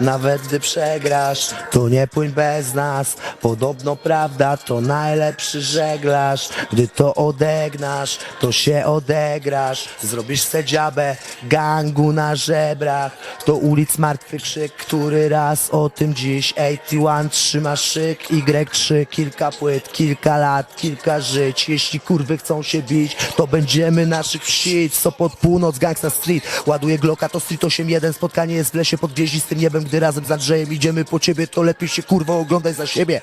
Nawet gdy przegrasz, to nie płyń bez nas. Podobno prawda to najlepszy żeglarz. Gdy to odegnasz, to się odegrasz. Zrobisz se dziabę, gangu na żebrach. To ulic martwy krzyk, który raz o tym dziś. 81 trzyma szyk, Y3, kilka płyt, kilka lat, kilka żyć. Jeśli kurwy chcą się bić, to będziemy naszych wsi. Co pod północ, Gangsta Street. Ładuje Glocka, to Street 8-1. Spotkanie jest w lesie pod gwieździstym niebem. Gdy razem z Andrzejem idziemy po ciebie, to lepiej się kurwa oglądaj za siebie.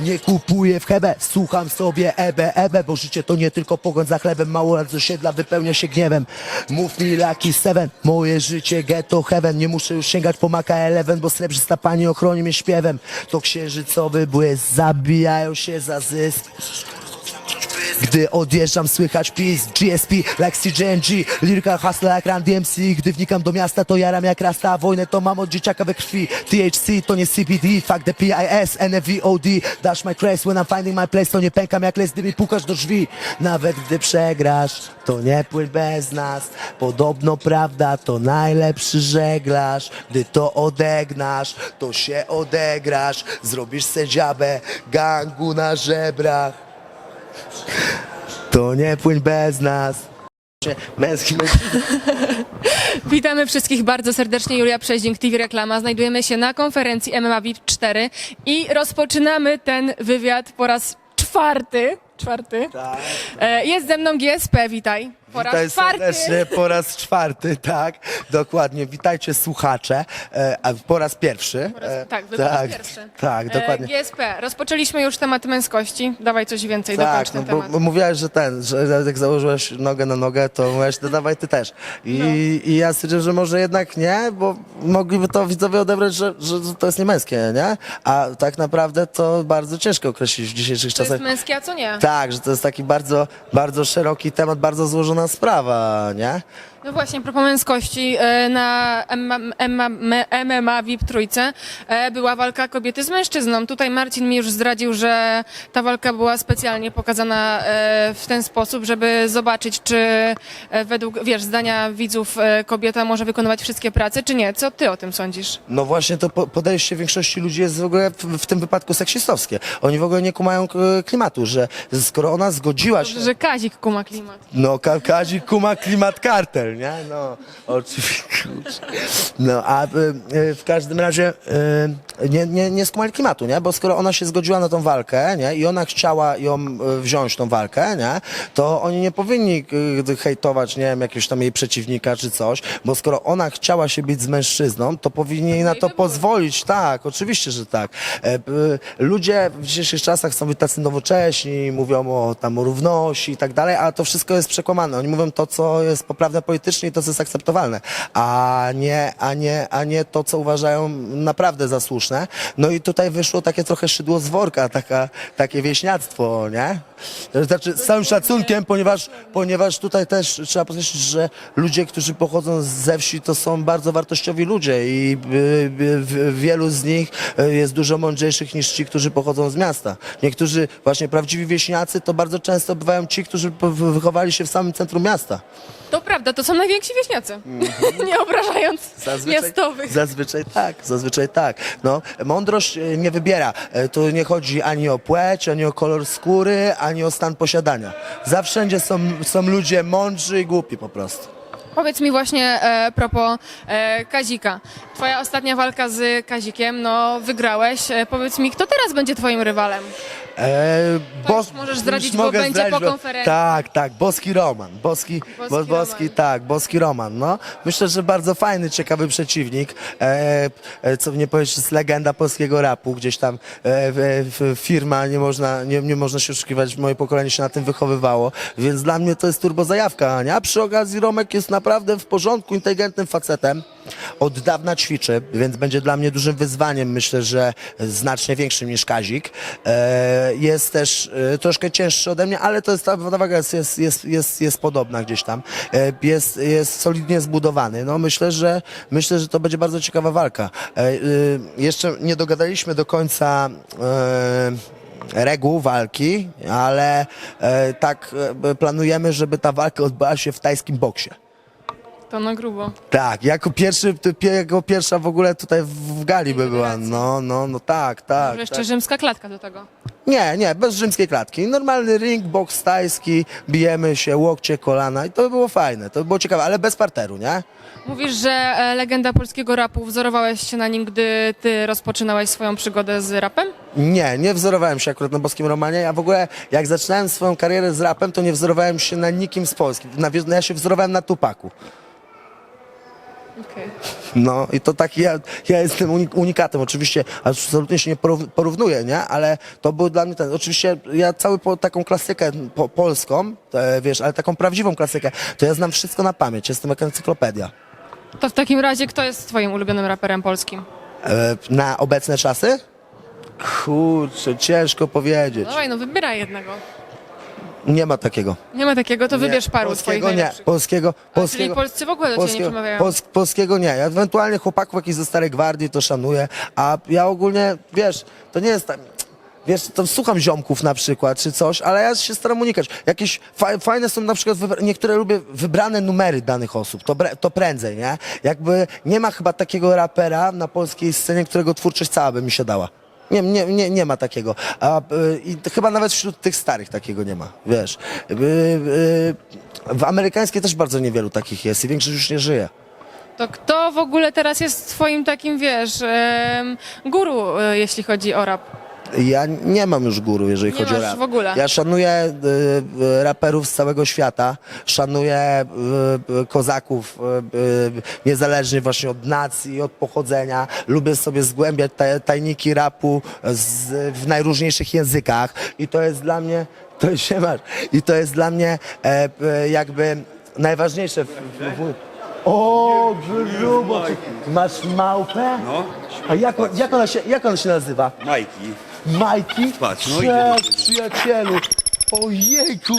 Nie kupuję w hebę, słucham sobie ebe, ebe, bo życie to nie tylko pogoń za chlebem. Mało lat z osiedla wypełnia się gniewem. Mów mi Lucky Seven, moje życie ghetto heaven. Nie muszę już sięgać po Maka Eleven, bo srebrzysta pani ochroni mnie śpiewem. To księżycowy błysk, zabijają się za zysk. Gdy odjeżdżam słychać pis GSP like CJNG Lyrical hustle jak Run DMC Gdy wnikam do miasta to jaram jak rasta. Wojnę to mam od dzieciaka we krwi. THC to nie CBD Fuck the PIS NFVOD Dash my craze when I'm finding my place. To nie pękam jak les gdy mi pukasz do drzwi. Nawet gdy przegrasz to nie płyń bez nas. Podobno prawda to najlepszy żeglarz. Gdy to odegnasz to się odegrasz. Zrobisz se dziabę gangu na żebrach to nie płyń bez nas. Męski, męski. Witamy wszystkich bardzo serdecznie. Julia Przeździk, TV Reklama. Znajdujemy się na konferencji MMA VIP 4 i rozpoczynamy ten wywiad po raz czwarty. Czwarty. E, Jest ze mną GSP, witaj. Po raz Witaj czwarty. serdecznie po raz czwarty, tak, dokładnie. Witajcie słuchacze, e, a po raz pierwszy. raz- E, tak, wy po raz pierwszy. Tak, E, dokładnie. GSP, rozpoczęliśmy już temat męskości. Dawaj coś więcej, dokończ Tak, ten no bo temat. mówiłaś, że ten, że jak założyłeś nogę na nogę, to mówiłaś, to dawaj ty też. I, No. i ja stwierdziłem, że może jednak nie, bo mogliby to widzowie odebrać, że, że to jest niemęskie, nie? A tak naprawdę to bardzo ciężko określić w dzisiejszych Co czasach. jest męskie, a co nie? Tak, że to jest taki bardzo, bardzo szeroki temat, bardzo złożona sprawa, nie? No właśnie, propos męskości, e, na MMA, MMA VIP trójce e, była walka kobiety z mężczyzną. Tutaj Marcin mi już zdradził, że ta walka była specjalnie pokazana e, w ten sposób, żeby zobaczyć, czy e, według, wiesz, zdania widzów e, kobieta może wykonywać wszystkie prace, czy nie. Co ty o tym sądzisz? No właśnie to po- podejście większości ludzi jest w ogóle w, w tym wypadku seksistowskie. Oni w ogóle nie kumają klimatu, że skoro ona zgodziła się... Że Kazik kuma klimat. No, Ka- Kazik kuma klimat kartel, nie? No, oczywiście. No, a y, y, w każdym razie y, nie, nie, nie skumali klimatu, nie? Bo skoro ona się zgodziła na tą walkę, nie? I ona chciała ją y, wziąć, tą walkę, nie? To oni nie powinni y, hejtować, nie wiem, jakiegoś tam jej przeciwnika czy coś, bo skoro ona chciała się bić z mężczyzną, to powinni jej na to pozwolić, tak, oczywiście, że tak. E, p- ludzie w dzisiejszych czasach są tacy nowocześni, mówią o tam o równości i tak dalej, a to wszystko jest przekłamane. Oni mówią to, co jest poprawne politycznie i to, co jest akceptowalne, a nie, a nie, a nie to, co uważają naprawdę za słuszne. No i tutaj wyszło takie trochę szydło z worka, taka, takie wieśniactwo, nie? Znaczy, z całym szacunkiem, ponieważ, ponieważ tutaj też trzeba podkreślić, że ludzie, którzy pochodzą ze wsi, to są bardzo wartościowi ludzie i y, y, w- wielu z nich y, jest dużo mądrzejszych niż ci, którzy pochodzą z miasta. Niektórzy, właśnie prawdziwi wieśniacy, to bardzo często bywają ci, którzy wychowali się w samym centrum miasta. To prawda, to są najwięksi wieśniacy. nie obrażając miastowych. Zazwyczaj tak, zazwyczaj tak. No, mądrość e, nie wybiera. E, Tu nie chodzi ani o płeć, ani o kolor skóry, ani o stan posiadania. Zawsze są, są ludzie mądrzy i głupi po prostu. Powiedz mi właśnie e, propos e, Kazika. Twoja ostatnia walka z Kazikiem, no wygrałeś. E, powiedz mi, kto teraz będzie twoim rywalem? E, To już możesz zdradzić, bo będzie po bo- konferencji. Tak, tak, Boski Roman. Boski, Boski bo, boski Roman. tak, Boski Roman. No. Myślę, że bardzo fajny, ciekawy przeciwnik. E, e, co nie powiedzieć, jest legenda polskiego rapu. Gdzieś tam e, w, w, firma, nie można, nie, nie można się oszukiwać, moje pokolenie się na tym wychowywało. Więc dla mnie to jest turbo zajawka, nie? A przy okazji Romek jest naprawdę w porządku, inteligentnym facetem. Od dawna ćwiczy, więc będzie dla mnie dużym wyzwaniem, myślę, że znacznie większym niż Kazik. E, jest też e, troszkę cięższy ode mnie, ale to jest ta waga jest, jest, jest, jest, jest podobna gdzieś tam. E, jest, jest solidnie zbudowany. No myślę, że myślę, że to będzie bardzo ciekawa walka. E, e, jeszcze nie dogadaliśmy do końca reguł walki, ale tak planujemy, żeby ta walka odbyła się w tajskim boksie. To na grubo. Tak, jako pierwszy, jako pierwsza w ogóle tutaj w, gali by była. No, no, no tak, tak. Może jeszcze tak. rzymska klatka do tego. Nie, nie, bez rzymskiej klatki. Normalny ring, boks tajski, bijemy się, łokcie, kolana i to by było fajne, to by było ciekawe, ale bez parteru, nie? Mówisz, że e, legenda polskiego rapu, wzorowałeś się na nim, gdy ty rozpoczynałeś swoją przygodę z rapem? Nie, nie wzorowałem się akurat na Boskim Romanie. Ja w ogóle, jak zaczynałem swoją karierę z rapem, to nie wzorowałem się na nikim z Polski. Na, no ja się wzorowałem na Tupaku. No i to taki, ja, ja jestem unik- unikatem, oczywiście absolutnie się nie porów- porównuję, nie? Ale to był dla mnie ten, oczywiście ja cały po, taką klasykę po, polską, e, wiesz, ale taką prawdziwą klasykę, to ja znam wszystko na pamięć, jestem jak encyklopedia. To w takim razie kto jest twoim ulubionym raperem polskim? E, na obecne czasy? Kurczę, ciężko powiedzieć. Dawaj, no wybieraj jednego. Nie ma takiego. Nie ma takiego, to wybierz paru swoich polskiego nie, najlepszych. polskiego, A, czyli polskiego, polscy w ogóle do ciebie nie polskiego, przemawiają. pols, polskiego nie. Ja ewentualnie chłopaków jakichś ze Starej Gwardii to szanuję, a ja ogólnie, wiesz, to nie jest tak... Wiesz, to słucham ziomków na przykład, czy coś, ale ja się staram unikać. Jakieś fa fajne są na przykład, wybra- niektóre lubię wybrane numery danych osób, to, bre- to prędzej, nie? Jakby nie ma chyba takiego rapera na polskiej scenie, którego twórczość cała by mi się dała. Nie, nie, nie, nie ma takiego. A, y, I chyba nawet wśród tych starych takiego nie ma, wiesz. Y, y, w amerykańskiej też bardzo niewielu takich jest i większość już nie żyje. To kto w ogóle teraz jest twoim takim, wiesz, guru, e, jeśli chodzi o rap? Ja nie mam już guru, jeżeli Nie chodzi o masz rap. w ogóle? Ja szanuję y, y, raperów z całego świata, szanuję y, y, kozaków y, y, niezależnie właśnie od nacji, od pochodzenia. Lubię sobie zgłębiać taj, tajniki rapu z, w najróżniejszych językach i to jest dla mnie, to się masz, i to jest dla mnie e, e, jakby najważniejsze. W, w, w, o, grubo! Masz małpę? No, A jak, jak, ona się, jak ona się nazywa? Majki. Majki? Patrz, no idzie. Cześć, przyjacielu. Ojejku.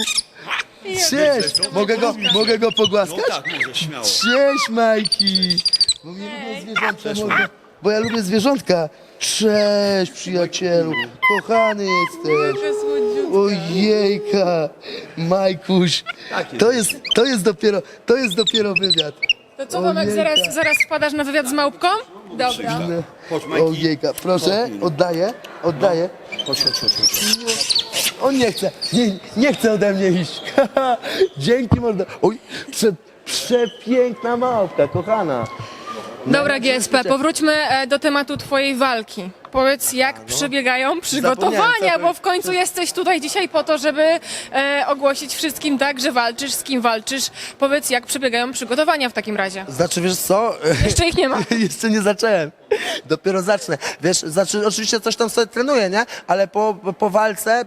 Cześć. Mogę go, mogę go No pogłaskać? tak, śmiało. Cześć, Majki. Bo ja lubię mogę, bo ja lubię zwierzątka. Cześć, przyjacielu. Kochany jesteś. Ojejka. Majkuś. To jest, to jest dopiero, to jest dopiero wywiad. To co, Tomek, Ojejka. zaraz, zaraz wpadasz na wywiad z małpką? Dobra. Chodź, Majki. Ojejka, proszę, oddaję, oddaję. Chodź, chodź, chodź, chodź. On nie chce, nie, nie chce ode mnie iść. Dzięki mordo. Oj, prze, przepiękna małpka, kochana. Dobra, GSP, powróćmy e, do tematu twojej walki. Powiedz, jak przebiegają przygotowania, bo w końcu jesteś tutaj dzisiaj po to, żeby e, ogłosić wszystkim tak, że walczysz, z kim walczysz. Powiedz, jak przebiegają przygotowania w takim razie. Znaczy, wiesz co? Jeszcze ich nie ma. Jeszcze nie zacząłem. Dopiero zacznę. Wiesz, znaczy, oczywiście coś tam sobie trenuję, nie? Ale po, po walce y,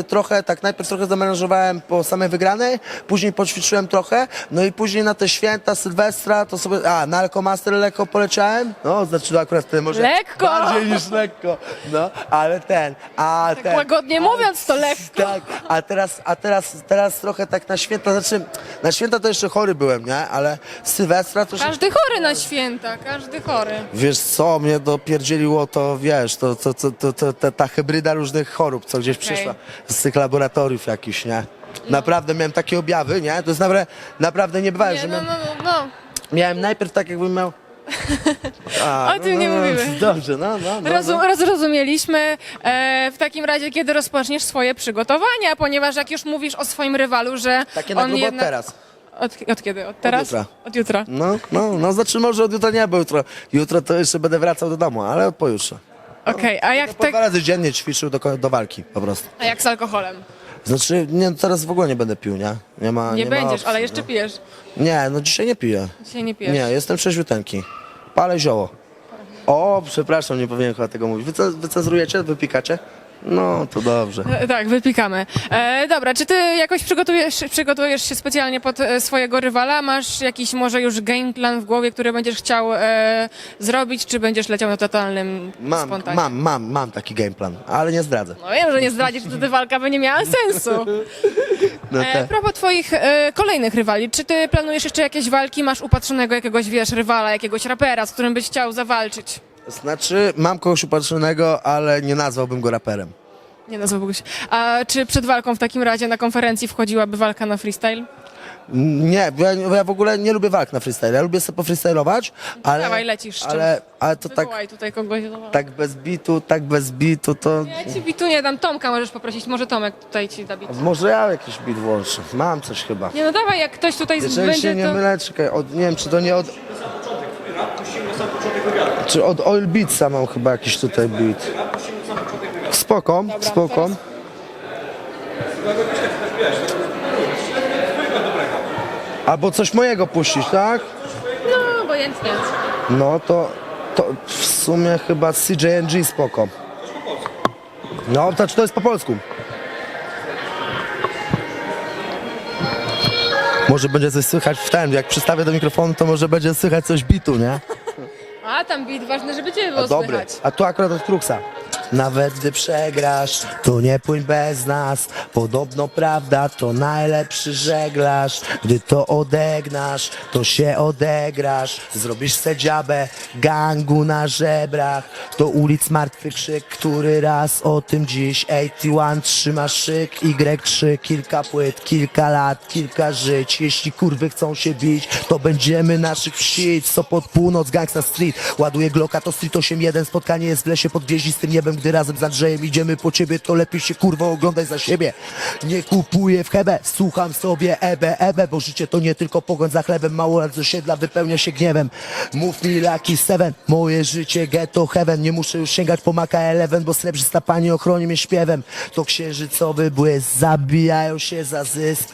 y, trochę, tak najpierw trochę zamenażowałem po samej wygranej, później poćwiczyłem trochę, no i później na te święta, Sylwestra, to sobie, a, na Alkomaster lekko poleciałem. No, znaczy to akurat wtedy może Lekko? bardziej niż lekko. No, ale ten, a ten. Tak łagodnie mówiąc, to lekko. Tak, a teraz, a teraz, teraz trochę tak na święta, znaczy na święta to jeszcze chory byłem, nie? Ale Sylwestra to się... Każdy chory na święta, każdy chory. Wiesz co, mnie dopierdzieliło to, wiesz, to, to, to, to, to, to ta hybryda różnych chorób, co gdzieś Okej. przyszła z tych laboratoriów jakichś, nie? Naprawdę miałem takie objawy, nie? To jest naprawdę, naprawdę nie bywałem, Nie, że no, miałem, no, no, no. miałem najpierw tak jakbym miał... A, O tym nie mówimy. Dobrze, no, no, no. Rozum, no. rozrozumieliśmy. E, w takim razie, kiedy rozpoczniesz swoje przygotowania, ponieważ jak już mówisz o swoim rywalu, że Takie na on grubo jednak... teraz. Od, od kiedy? Od teraz? jutra. Od jutra. No, no, no, znaczy może od jutra nie, bo jutro, jutro to jeszcze będę wracał do domu, ale od pojutrze. Okej, a jak Po tak, dwa razy dziennie ćwiczył do, ko- do walki po prostu. a jak z alkoholem? Znaczy, nie, teraz w ogóle nie będę pił, nie? Nie ma Nie, ma będziesz, opcji, ale jeszcze no. pijesz. Nie, no dzisiaj nie piję. Dzisiaj nie pijesz. Nie, jestem trzeźwiuteńki. Palę zioło. O, przepraszam, nie powinienem chyba tego mówić. Wy, ce- wy cenzurujecie? No, to dobrze. E, Tak, wypikamy. E, dobra, czy ty jakoś przygotujesz, przygotujesz się specjalnie pod e, swojego rywala? Masz jakiś może już game plan w głowie, który będziesz chciał e, zrobić, czy będziesz leciał na totalnym Mam, spontanie? mam, mam, mam taki game plan, ale nie zdradzę. No wiem, że nie zdradzisz, że wtedy walka by nie miała sensu. No E, te, propos twoich e, kolejnych rywali, czy ty planujesz jeszcze jakieś walki? Masz upatrzonego jakiegoś, wiesz, rywala, jakiegoś rapera, z którym byś chciał zawalczyć? Znaczy, mam kogoś upatrzonego, ale nie nazwałbym go raperem. Nie nazwałbyś. A czy przed walką w takim razie na konferencji wchodziłaby walka na freestyle? Nie, bo ja, bo ja w ogóle nie lubię walk na freestyle. Ja lubię sobie pofreestylować, ale... Dawaj, lecisz? Ale, ale to tak, Wywołaj tutaj kogoś. tak bez bitu, tak bez bitu, to... Ja ci bitu nie dam, Tomka możesz poprosić, może Tomek tutaj ci da bit. Może ja jakiś bit włączę. Mam coś chyba. Nie no dawaj, jak ktoś tutaj Jeżeli będzie się nie to... mylę, czekaj, od, nie wiem czy to nie od... Czy od Oil Beatsa mam chyba jakiś tutaj beat. Spoko, spoko. Albo coś mojego puścić, tak? No, obojętnie. No to, to w sumie chyba CJNG spoko. No, to, to jest po polsku. Może będzie coś słychać w ten, jak przystawię do mikrofonu, to może będzie słychać coś bitu, nie? A, tam bit, ważne, żeby cię było A dobry. słychać. A tu akurat od Kruksa. Nawet gdy przegrasz, to nie płyń bez nas. Podobno prawda to najlepszy żeglarz. Gdy to odegnasz, to się odegrasz. Zrobisz se dziabę gangu na żebrach. To ulic martwy krzyk, który raz o tym dziś. 81 trzyma szyk, Y3 kilka płyt, kilka lat, kilka żyć. Jeśli kurwy chcą się bić, to będziemy naszych wsi. Co pod północ, Gangsta Street. Ładuje Glocka, to Street 8.1. Spotkanie jest w lesie pod gwieździstym niebem. Gdy razem z Andrzejem idziemy po ciebie, to lepiej się kurwa oglądaj za siebie. Nie kupuję w hebę, słucham sobie ebe, ebe, bo życie to nie tylko pogoń za chlebem. Mało lat z osiedla wypełnia się gniewem. Mów mi Lucky Seven, moje życie ghetto heaven. Nie muszę już sięgać po Maka Eleven, bo srebrzysta pani ochroni mnie śpiewem. To księżycowy błysk, zabijają się za zysk.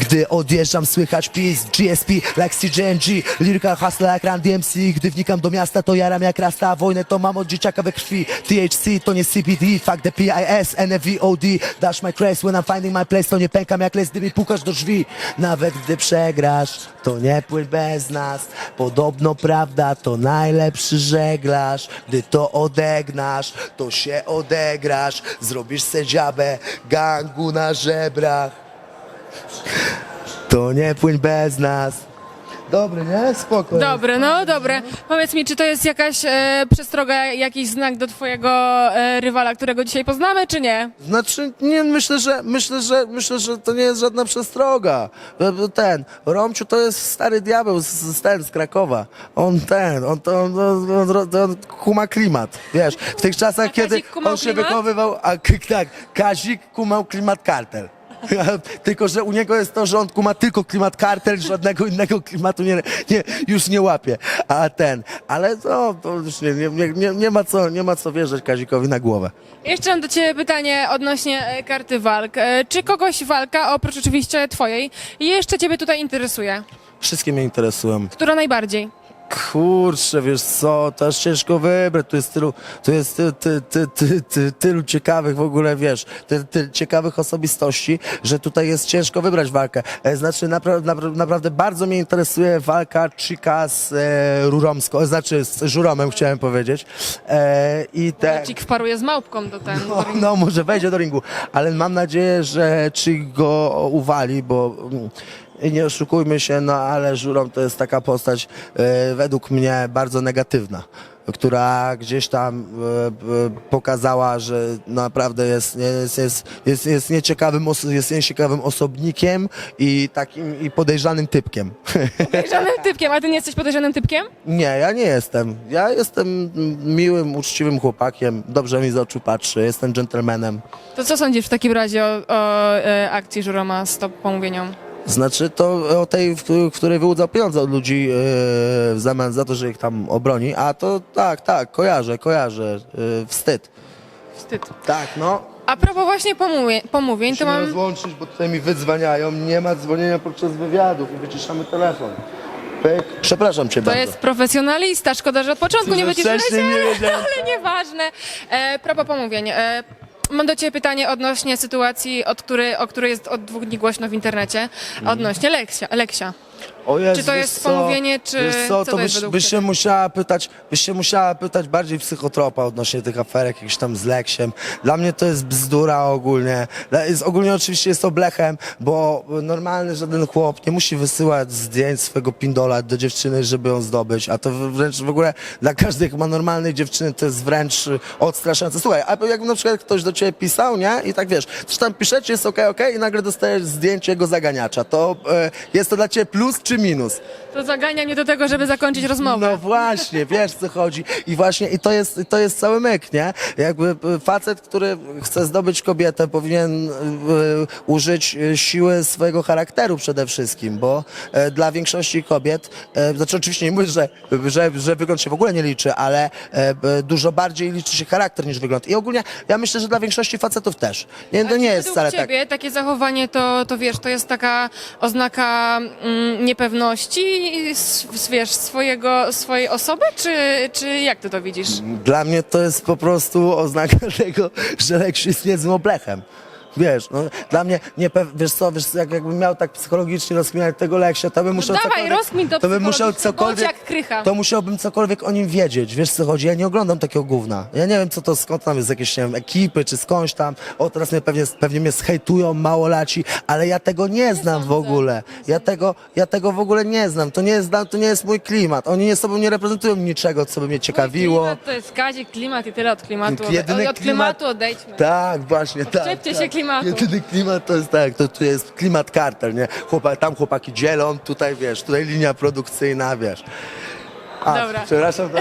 Gdy odjeżdżam słychać pis GSP like CJNG Lyrical hustle jak Run DMC Gdy wnikam do miasta to jaram jak rasta. Wojnę to mam od dzieciaka we krwi. THC to nie CBD Fuck the PIS NFVOD Dash my craze when I'm finding my place To nie pękam jak les gdy mi pukasz do drzwi. Nawet gdy przegrasz to nie płyń bez nas. Podobno prawda to najlepszy żeglarz. Gdy to odegnasz to się odegrasz. Zrobisz se dziabę gangu na żebrach to nie płyń bez nas. Dobry, nie? Spoko. Dobre, no dobre. Powiedz mi, czy to jest jakaś e, przestroga, jakiś znak do twojego e, rywala, którego dzisiaj poznamy, czy nie? Znaczy, nie, myślę, że myślę, że myślę, że to nie jest żadna przestroga. Ten, Romciu to jest stary diabeł z, z ten, z Krakowa. On ten, on to on, on, on, on, on kuma klimat. Wiesz, w tych czasach, A kiedy Kazik kumał on się klimat? wychowywał, a k- tak, Kazik kumał klimat kartel. Tylko, że u niego jest to, że on kuma tylko klimat kartel, żadnego innego klimatu nie, nie, już nie łapie. A ten, ale to, to już nie, nie, nie, nie, ma co, nie ma co wjeżdżać Kazikowi na głowę. Jeszcze mam do ciebie pytanie odnośnie e, karty walk. E, czy kogoś walka, oprócz oczywiście twojej, jeszcze ciebie tutaj interesuje? Wszystkie mnie interesują. Która najbardziej? Kurczę, wiesz co, to aż ciężko wybrać, tu jest tylu, tu jest ty, ty, ty, ty, ty, tylu ciekawych w ogóle, wiesz, ty, ty, ciekawych osobistości, że tutaj jest ciężko wybrać walkę. E, Znaczy, napra, napra, naprawdę bardzo mnie interesuje walka Chica z e, Ruromską, znaczy z Żuromem chciałem powiedzieć. E, I te... Cik wparuje z małpką do ten. No, no, może wejdzie do ringu, ale mam nadzieję, że czy go uwali, bo mm, nie oszukujmy się, no ale Żurom to jest taka postać e, według mnie bardzo negatywna, która gdzieś tam e, e, pokazała, że naprawdę jest, jest, jest, jest, jest, nieciekawym, jest nieciekawym osobnikiem i takim i podejrzanym typkiem. Podejrzanym typkiem, a ty nie jesteś podejrzanym typkiem? Nie, ja nie jestem. Ja jestem miłym, uczciwym chłopakiem, dobrze mi z oczu patrzy, jestem dżentelmenem. To co sądzisz w takim razie o, o akcji Żuroma z top pomówienią? Znaczy to o tej, w, w której wyłudzał pieniądze od ludzi e, w zamian za to, że ich tam obroni, a to tak, tak, kojarzę, kojarzę, e, wstyd. Wstyd. Tak, no. A propos właśnie pomówień, pomówień to Musimy mam... rozłączyć, bo tutaj mi wydzwaniają, nie ma dzwonienia podczas wywiadów i wyciszamy telefon. Pyk. Przepraszam cię To bardzo. jest profesjonalista, szkoda, że od początku nie Że wyciszyłeś, wcześniej nie ale, wiedziałem. ale nieważne. E, propos pomówień. E, mam do Ciebie pytanie odnośnie sytuacji, od której, o której jest od dwóch dni głośno w internecie, Mhm. odnośnie Leksia. Leksia. O Jezu, Czy to wiesz jest co? pomówienie, czy wiesz co co, to to jest byś, według byś ciebie? się musiała pytać, byś się musiała pytać bardziej psychotropa odnośnie tych aferek, jakichś tam z Leksiem. Dla mnie to jest bzdura ogólnie. Dla- Jest, ogólnie oczywiście jest to blechem, bo normalny żaden chłop nie musi wysyłać zdjęć swojego pindola do dziewczyny, żeby ją zdobyć, a to wręcz w ogóle dla każdej, ma normalnej dziewczyny, to jest wręcz y, odstraszające. Słuchaj, a jakby na przykład ktoś do ciebie pisał, nie? I tak wiesz, coś tam piszecie, jest okej, okej i nagle dostajesz zdjęcie jego zaganiacza. To e, jest to dla ciebie plus czy minus? To zagania mnie do tego, żeby zakończyć rozmowę. No właśnie, wiesz co chodzi. I właśnie i to jest, to jest cały myk, nie? Jakby y, facet, który chce zdobyć kobietę, powinien y, y, użyć y, siły swojego charakteru przede wszystkim, bo y, dla większości kobiet, y, znaczy oczywiście nie mówię, że, że, że wygląd się w ogóle nie liczy, ale y, y, dużo bardziej liczy się charakter niż wygląd. I ogólnie ja myślę, że dla większości facetów też. Nie, to A nie czy jest według wcale tak. ciebie takie zachowanie to, to wiesz, to jest taka oznaka mm, s- wiesz, swojego, swojej osoby, czy, czy jak ty to widzisz? Dla mnie to jest po prostu oznaka tego, że Leksiu jest niezłym oblechem. Wiesz, no, dla mnie, nie wiesz co, wiesz, jak, jakbym miał tak psychologicznie rozkminiać tego Leksia, to bym musiał No dawaj, cokolwiek, rozkmin to to bym musiał psychologicznie, bądź cokolwiek, jak krycha. to musiałbym cokolwiek o nim wiedzieć, wiesz co chodzi, ja nie oglądam takiego gówna, ja nie wiem co to, skąd tam jest jakieś, nie wiem, ekipy, czy skądś tam, o teraz mnie pewnie, pewnie mnie zhejtują małolaci, ale ja tego nie znam w ogóle, ja tego, ja tego w ogóle nie znam, to nie jest, dla- to nie jest mój klimat, oni nie sobą nie reprezentują niczego, co by mnie ciekawiło. Klimat to jest Kazik, klimat i tyle od klimatu. Jedyny od, od klimat- klimatu odejdźmy. Tak, właśnie, tak. Odczepcie tak. Klimatu. Jedyny klimat to jest tak, to tu jest klimat kartel, nie? Chłopa, tam chłopaki dzielą, tutaj wiesz, tutaj linia produkcyjna, wiesz. A, Dobra. Przepraszam.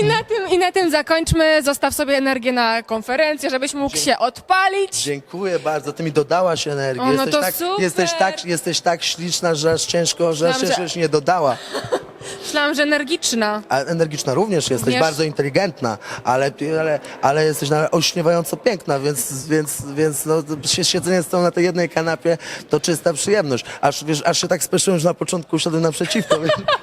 I na, tym, I na tym zakończmy. Zostaw sobie energię na konferencję, żebyś mógł się odpalić. dziękuję bardzo, ty mi dodałaś energii. O, no jesteś, to tak, super. jesteś, tak, jesteś tak śliczna, że aż ciężko, że aż Myślałam, się że- już nie dodała. Myślałam, że energiczna. A energiczna również jesteś, Również. bardzo inteligentna, ale, ale, ale jesteś na- olśniewająco piękna, więc, więc, więc no, sie- siedzenie z tą na tej jednej kanapie to czysta przyjemność. Aż, wiesz, aż się tak spieszyłem, że na początku usiadłem naprzeciwko.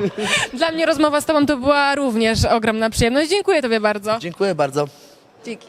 Dla mnie rozmowa z tobą to była również ogromna przyjemność. Dziękuję tobie bardzo. Dziękuję bardzo. Dzięki.